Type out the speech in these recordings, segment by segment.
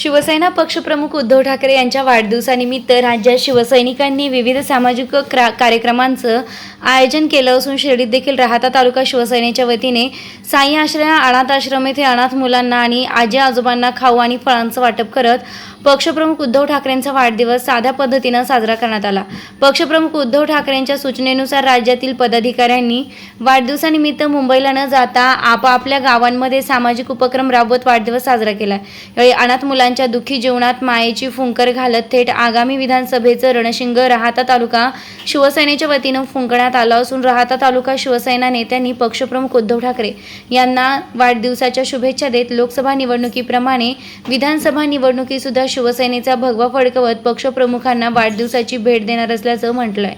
शिवसेना पक्षप्रमुख उद्धव ठाकरे यांच्या वाढदिवसानिमित्त राज्यात शिवसैनिकांनी विविध सामाजिक क्रा कार्यक्रमांचं आयोजन केलं असून शिर्डीत देखील राहता तालुका शिवसेनेच्या वतीने साई आश्रया अनाथ आश्रम येथे अनाथ मुलांना आणि आजी आजोबांना खाऊ आणि फळांचं वाटप करत पक्षप्रमुख उद्धव ठाकरेंचा वाढदिवस साध्या पद्धतीनं साजरा करण्यात आला. पक्षप्रमुख उद्धव ठाकरेंच्या सूचनेनुसार राज्यातील पदाधिकाऱ्यांनी वाढदिवसानिमित्त मुंबईला न जाता आपापल्या गावांमध्ये सामाजिक उपक्रम राबवत वाढदिवस साजरा केला. यावेळी अनाथ मुलांच्या दुःखी जीवनात मायेची फुंकर घालत थेट आगामी विधानसभेचं रणशिंग राहाता तालुका शिवसेनेच्या वतीनं फुंकण्यात आला असून राहाता तालुका शिवसेना नेत्यांनी पक्षप्रमुख उद्धव ठाकरे यांना वाढदिवसाच्या शुभेच्छा देत लोकसभा निवडणुकीप्रमाणे विधानसभा निवडणुकीसुद्धा शिवसेनेचा भगवा फडकवत पक्षप्रमुखांना वाढदिवसाची भेट देणार असल्याचं म्हटलंय.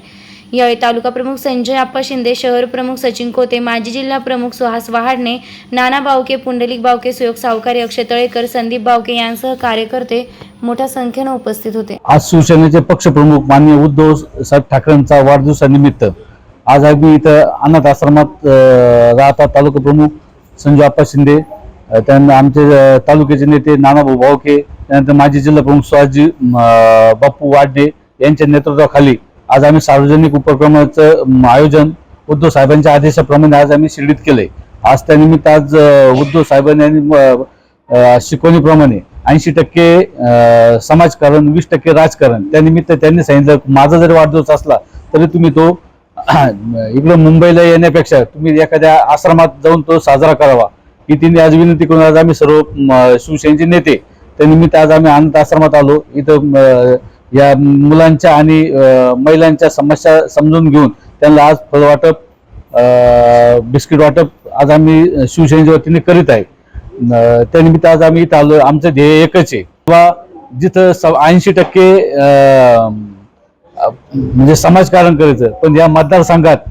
यावेळी तालुका प्रमुख संजय आप्पा शिंदे शहर प्रमुख सचिन कोते माजी जिल्हा प्रमुख सुहास वहाडणे नाना बावके पुंडलिक बावके सुयोग सावकारी अक्षय तळेकर संदीप बावके यांसह कार्यकर्ते मोठ्या संख्येनं उपस्थित होते. आज शिवसेनेचे पक्षप्रमुख माननीय उद्धव साहेब ठाकरेंचा वाढदिवसानिमित्त आज आम्ही इथं अनाथ आश्रमात राहता तालुका प्रमुख संजय आप्पा शिंदे त्यानंतर आमचे तालुक्याचे नेते नानाभाऊ भावके त्यानंतर माजी जिल्हा प्रमुख सुहासजी बाप्पू वाडणे यांच्या नेतृत्वाखाली आज आम्ही सार्वजनिक उपक्रमाचं आयोजन उद्धव साहेबांच्या आदेशाप्रमाणे आज आम्ही शिर्डीत केलंय. आज त्यानिमित्त आज उद्धव साहेबांनी आणि शिकवणीप्रमाणे ऐंशी टक्के समाजकारण वीस टक्के राजकारण त्यानिमित्त त्यांनी सांगितलं माझा जरी वाढदिवस असला तरी तुम्ही तो इकडं मुंबईला येण्यापेक्षा तुम्ही एखाद्या आश्रमात जाऊन तो साजरा करावा. ही तिने आज विनंती करून आज आम्ही सर्व शिवसेनेचे नेते त्यानिमित्त आज आम्ही आनंद आश्रमात आलो. इथं या मुलांच्या आणि महिलांच्या समस्या समजून घेऊन त्यांना आज फळ वाटप बिस्किट वाटप आज आम्ही शिवसेनेच्या वतीने करीत आहे. त्यानिमित्त आज आम्ही इथं आलो आमचं ध्येय एकच आहे. किंवा जिथं ऐंशी टक्के म्हणजे समाजकारण करायचं पण या मतदारसंघात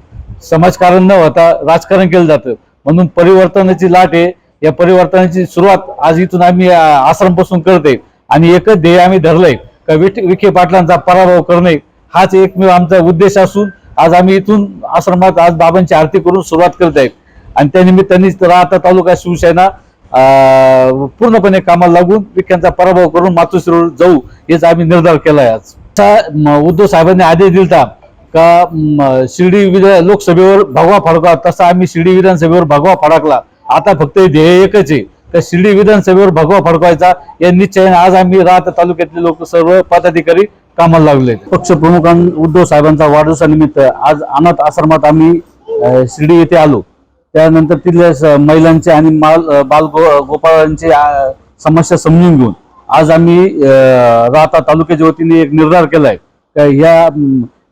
समाजकारण न होता राजकारण केलं जातं. म्हणून परिवर्तनाची लाट आहे. या परिवर्तनाची सुरुवात आज इथून आम्ही आश्रमपासून करत करते आणि एकच ध्येय आम्ही धरलंय. का विखे पाटलांचा पराभव करणे हाच एकमेव आमचा उद्देश असून आज आम्ही इथून आश्रमात आज बाबांची आरती करून सुरुवात करत आहेत. आणि त्यानिमित्तानेच राहता तालुका शिवसेना पूर्णपणे कामाला लागून विख्यांचा पराभव करून मातोश्रीवर जाऊ हेच आम्ही निर्धार केला आहे आज उद्धव साहेबांनी आदेश दिलता का शिर्डी विधान लोकसभेवर भगवा फडका तसा आम्ही शिर्डी विधानसभेवर भगवा फडकला. आता फक्त ध्येय एकच आहे. त्या शिर्डी विधानसभेवर भगवा फडकवायचा या निश्चयाने आज आम्ही राहता तालुक्यातले लोक सर्व पदाधिकारी कामाला लागले. पक्षप्रमुखां उद्धव साहेबांचा वाढदिवसानिमित्त आज अनाथ आश्रमात आम्ही शिर्डी येथे आलो. त्यानंतर तिथल्या स- महिलांचे आणि माल बाल गो- गोपाळांची समस्या समजून घेऊन आज आम्ही राहता तालुक्याच्या वतीने एक निर्धार केलाय. का ह्या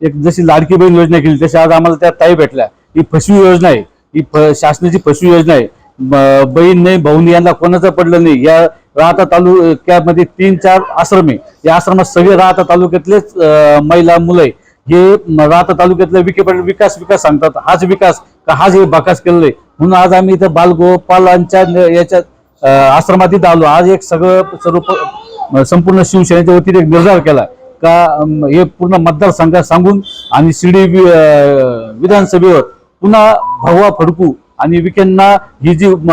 एक जशी लाडकी बहीण योजना केली तशी आज आम्हाला त्या ताई भेटल्या. ही फसवी योजना आहे. ही फ- शासनाची फसवी योजना आहे. बहीण नाही भाऊन यांना कोणाचं पडलं नाही. या राहता तालुक्यामध्ये तीन चार आश्रम. आहे या आश्रमात सगळे राहता तालुक्यातलेच महिला मुलं आहे. हे राहता तालुक्यातले विखे पाटील विकास विकास सांगतात. हाच विकास का हाच हे बाकास केलेलं आहे. म्हणून आज आम्ही इथं बालगोपालांच्या याच्या याच्यात आश्रमात इथं आलो. आज एक सगळं सर्व संपूर्ण शिवसेनेच्या वतीने एक निर्धार केला का हे पूर्ण मतदारसंघात सांगून आणि शिर्डी विधानसभेवर पुन्हा भगवा फडकू आणि विकेंडना ही जी म,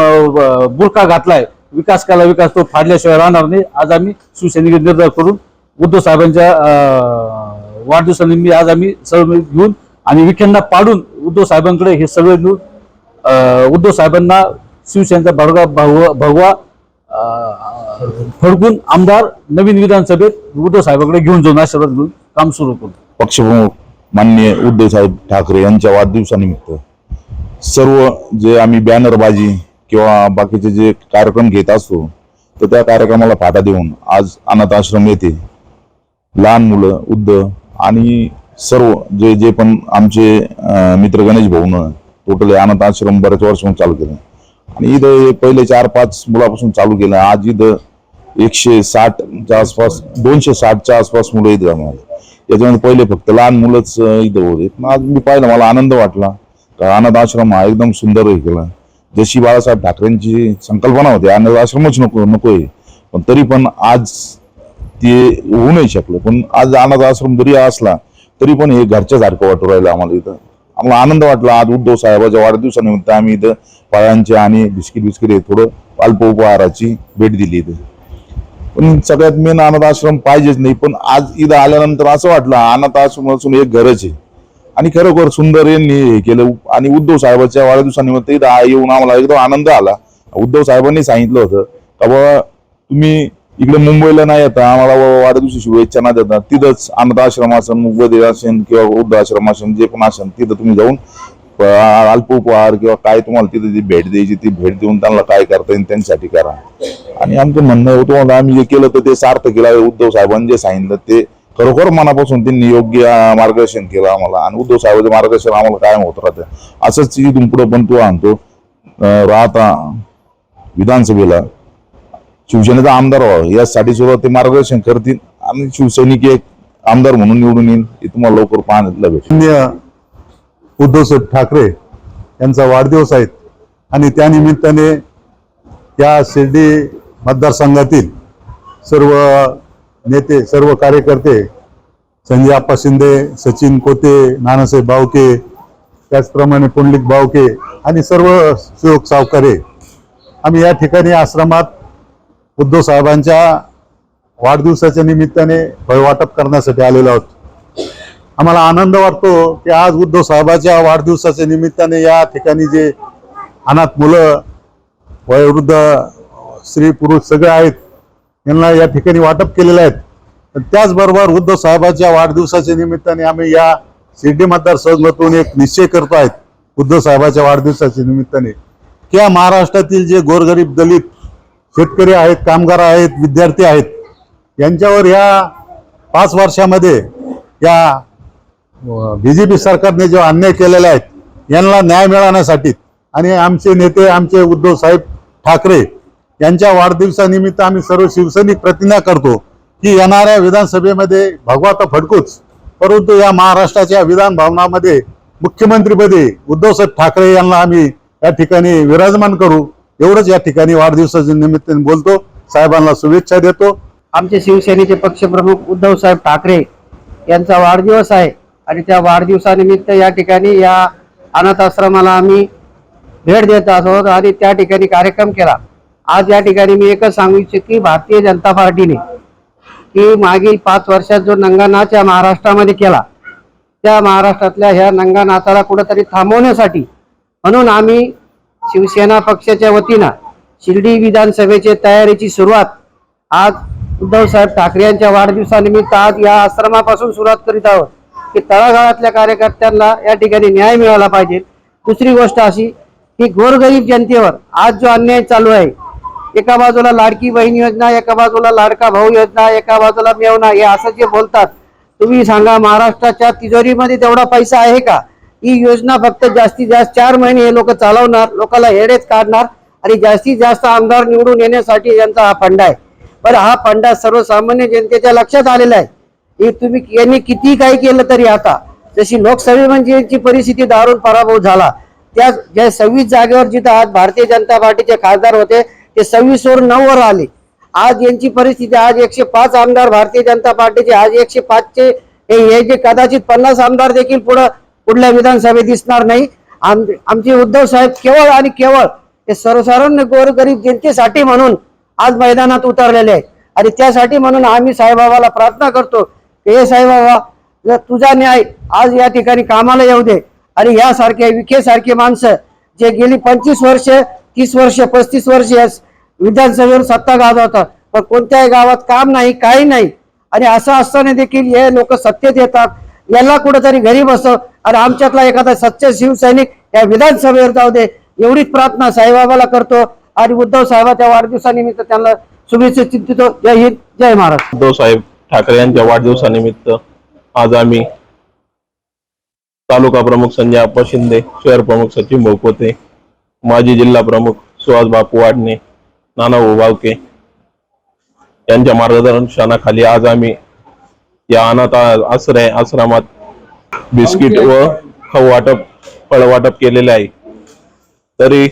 बुरका घातलाय विकास केला विकास तो फाडल्याशिवाय राहणार नाही. आज आम्ही शिवसैनिक निर्धार करून उद्धव साहेबांच्या वाढदिवसानिमित्त आज आम्ही सर्व घेऊन आणि विखेंना पाडून उद्धव साहेबांकडे हे सगळे घेऊन उद्धव साहेबांना शिवसेनेचा भगवा भगवा भगवा फडकून आमदार नवीन विधानसभेत उद्धव साहेबांकडे घेऊन जाऊन आशीर्वाद घेऊन काम सुरू करू. पक्षप्रमुख माननीय उद्धवसाहेब ठाकरे यांच्या वाढदिवसानिमित्त सर्व जे आम्ही बॅनरबाजी किंवा बाकीचे जे कार्यक्रम घेत असतो तर त्या कार्यक्रमाला फाटा देऊन आज अनाथ आश्रम येते लहान मुलं उद्ध आणि सर्व जे जे पण आमचे मित्र गणेश भाऊन टोटल अनाथ आश्रम बऱ्याच वर्षांपासून चालू केलं. आणि इथं पहिले चार पाच मुलापासून चालू केलं. आज इथं एकशे साठच्या आसपास दोनशे साठच्या आसपास मुलं इथं जमा याच्यामध्ये पहिले फक्त लहान मुलंच इथं होते. आज मी पाहिलं मला आनंद वाटला. अनाथाश्रम अनाथ आश्रम हा एकदम सुंदर हे केला जशी बाळासाहेब ठाकरेंची संकल्पना होती अनाथ आश्रमच नको आहे. पण तरी पण आज ते होऊ नाही शकलं. पण आज अनाथ आश्रम जरी असला तरी पण हे घरच्या सारखं वाटू राहिलं आम्हाला इथं. आम्हाला आनंद वाटला. आज उद्धव साहेबाच्या वाढदिवसानिमित्त आम्ही इथं फळांचे आणि बिस्किट बिस्किट हे थोडं अल्प उपहाराची भेट दिली इथं. पण सगळ्यात मेन अनाथ आश्रम पाहिजेच नाही. पण आज इथं आल्यानंतर असं वाटलं अनाथाश्रम असून एक घरच आहे. आणि खरोखर सुंदर यांनी हे केलं. आणि उद्धव साहेबांच्या वाढदिवसानिमित्त इथं येऊन आम्हाला एकदम आनंद आला. उद्धव साहेबांनी सांगितलं होतं का बाबा तुम्ही इकडे मुंबईला नाही येता आम्हाला बाबा वाढदिवशी शुभेच्छा नाही देतात तिथंच अनाथ आश्रम असेल मुगबधीर असेल किंवा वृद्ध आश्रमासन असेल जे पण असेल तिथं तुम्ही जाऊन अ- अल्प उपहार किंवा काय तुम्हाला तिथे जी भेट द्यायची ती भेट देऊन त्यांना काय करता येईल त्यांच्यासाठी करा. आणि आमचं म्हणणं होतं तुम्हाला आम्ही जे केलं तर ते सार्थ केलं उद्धव साहेबांनी जे सांगितलं ते खरोखर मनापासून त्यांनी योग्य मार्गदर्शन केलं आम्हाला. आणि उद्धव साहेबांचं मार्गदर्शन आम्हाला कायम होत राहतं. असंच इथून पुढं पण तो आणतो राहता विधानसभेला शिवसेनेचा आमदार व्हावं. यासाठी सुद्धा ते मार्गदर्शन करतील. आणि शिवसैनिक एक आमदार म्हणून निवडून येईल हे तुम्हाला लवकर पाहण्यात भेटेल. उद्धव साहेब ठाकरे यांचा वाढदिवस आहेत आणि त्यानिमित्ताने या शिर्डी मतदारसंघातील सर्व नेते सर्व कार्यकर्ते संजय आप्पा शिंदे सचिन कोते नानासाहेब बावके त्याचप्रमाणे पुंडलिक बावके आणि सर्व सुयोग सावकारे. आम्ही या ठिकाणी आश्रमात उद्धव साहेबांच्या वाढदिवसाच्या निमित्ताने भयवाटप करण्यासाठी आलेलो आहोत. आम्हाला आनंद वाटतो की आज उद्धव साहेबाच्या वाढदिवसाच्या निमित्ताने या ठिकाणी जे अनाथ मुलं वयोवृद्ध स्त्री पुरुष सगळे आहेत यांना या ठिकाणी वाटप केलेले आहेत पण त्याचबरोबर उद्धव साहेबांच्या वाढदिवसाच्या निमित्ताने आम्ही या शिर्डी मतदारसंघातून एक निश्चय करतो आहेत उद्धव साहेबाच्या वाढदिवसाच्या निमित्ताने. किंवा महाराष्ट्रातील जे गोरगरीब दलित शेतकरी आहेत कामगार आहेत विद्यार्थी आहेत यांच्यावर या पाच वर्षामध्ये या बीजेपी सरकारने जे अन्याय केलेले आहेत यांना न्याय मिळवण्यासाठी आणि आमचे नेते आमचे उद्धव साहेब ठाकरे यांच्या वाढदिवसानिमित्त आम्ही सर्व शिवसैनिक प्रतिज्ञा करतो की येणाऱ्या विधानसभेमध्ये भगवा तर फडकूच. परंतु या महाराष्ट्राच्या विधान भवनामध्ये मुख्यमंत्रीपदी उद्धवसाहेब ठाकरे यांना आम्ही या ठिकाणी विराजमान करू. एवढंच या ठिकाणी वाढदिवसाच्या निमित्ताने बोलतो. साहेबांना शुभेच्छा देतो. आमचे शिवसेनेचे पक्षप्रमुख उद्धव साहेब ठाकरे यांचा वाढदिवस आहे आणि त्या वाढदिवसानिमित्त या ठिकाणी या अनाथ आश्रमाला आम्ही भेट देत आहोत आणि त्या ठिकाणी कार्यक्रम केला. आज या ठिकाणी मी एकच सांगू इच्छित की भारतीय जनता पार्टीने की मागील पाच वर्षात जो नंगानाथ या महाराष्ट्रामध्ये केला त्या महाराष्ट्रातल्या ह्या नंगानाथाला कुठंतरी थांबवण्यासाठी म्हणून आम्ही शिवसेना पक्षाच्या वतीनं शिर्डी विधानसभेची तयारीची सुरुवात आज उद्धव साहेब ठाकरे यांच्या वाढदिवसानिमित्त आज या आश्रमापासून सुरुवात करीत आहोत की तळागाळातल्या कार्यकर्त्यांना या ठिकाणी न्याय मिळाला पाहिजे. दुसरी गोष्ट अशी की गोरगरीब जनतेवर आज जो अन्याय चालू आहे एका बाजूला लाडकी बहीण योजना एका बाजूला लाडका भाऊ योजना एका बाजूला मेवना हे असं जे बोलतात तुम्ही सांगा महाराष्ट्राच्या तिजोरीमध्ये तेवढा पैसा आहे का? ही योजना फक्त जास्तीत जास्त चार महिने हे लोक चालवणार लोकांना हेडेच काढणार आणि जास्तीत जास्त आमदार निवडून येण्यासाठी यांचा हा फंड आहे. पण हा फंडा सर्वसामान्य जनतेच्या लक्षात आलेला आहे. हे तुम्ही यांनी किती काही केलं तरी आता जशी लोकसभेमध्ये यांची परिस्थिती दारुण पराभव झाला त्या ज्या सव्वीस जागेवर जिथं आज भारतीय जनता पार्टीचे खासदार होते ते सव्वीस वरून नऊ वर आले. आज यांची परिस्थिती आज एकशे पाच आमदार भारतीय जनता पार्टीचे आज एकशे पाचचे हे जे कदाचित पन्नास आमदार देखील पुढं पुढल्या विधानसभेत दिसणार नाही. आम आमचे उद्धव साहेब केवळ आणि केवळ हे सर्वसाधारण गोरगरीब जनतेसाठी म्हणून आज मैदानात उतरलेले आहेत. आणि त्यासाठी म्हणून आम्ही साईबाबाला प्रार्थना करतो की हे साईबाबा जर तुझा न्याय आज या ठिकाणी कामाला येऊ दे आणि यासारखे विखेसारखे माणसं जे गेली पंचवीस वर्ष तीस वर्ष पस्तीस वर्ष या विधानसभेवर सत्ता गाजवतात. पण कोणत्याही गावात काम नाही काही नाही. आणि असं असताना देखील हे लोक सत्तेत येतात. याला कुठेतरी घरी बसव आणि आमच्यातला एखादा सच्चा शिवसैनिक या विधानसभेवर जाऊ दे. एवढीच प्रार्थना साईबाबाला करतो. आणि उद्धव साहेबाच्या वाढदिवसानिमित्त त्यांना शुभेच्छा चिंतितो जय हिंद जय महाराष्ट्र. उद्धव साहेब ठाकरे यांच्या वाढदिवसानिमित्त आज आम्ही तालुका प्रमुख संजय आप्पा शिंदे शहर प्रमुख सचिन भोपते माजी जिल्हा प्रमुख सुहास बापू वाडणे नानाभाऊ बावके यांच्या मार्गदर्शनाखाली आज आम्ही या अनाथ आश्रय आश्रमात बिस्किट व खाऊ वाटप फळ वाटप केलेले आहे. तरी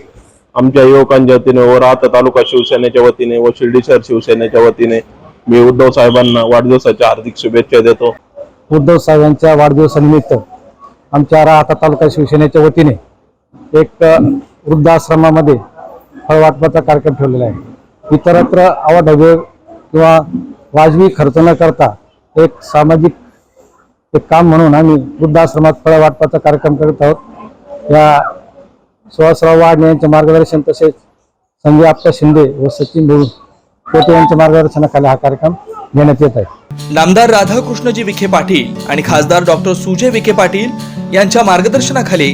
आमच्या युवकांच्या वतीने व राहता तालुका शिवसेनेच्या वतीने व शिर्डी शहर शिवसेनेच्या वतीने मी उद्धव साहेबांना वाढदिवसाच्या हार्दिक शुभेच्छा देतो. उद्धव साहेबांच्या वाढदिवसानिमित्त आमच्या राहता तालुका शिवसेनेच्या वतीने एक वृद्धाश्रमामध्ये फळ वाटपाचा कार्यक्रम ठेवलेला आहे. इतरत्र अवाढव्य किंवा वाजवी खर्च न करता एक सामाजिक एक काम म्हणून आम्ही वृद्धाश्रमात फळ वाटपाचा कार्यक्रम करत आहोत. या सुहासराव वाड यांचे मार्गदर्शन तसेच संजय आप्पा शिंदे व सचिन भाऊ कोटे यांच्या मार्गदर्शनाखाली हा कार्यक्रम घेण्यात येत आहे. नामदार राधाकृष्णजी विखे पाटील आणि खासदार डॉक्टर सुजय विखे पाटील यांच्या मार्गदर्शनाखाली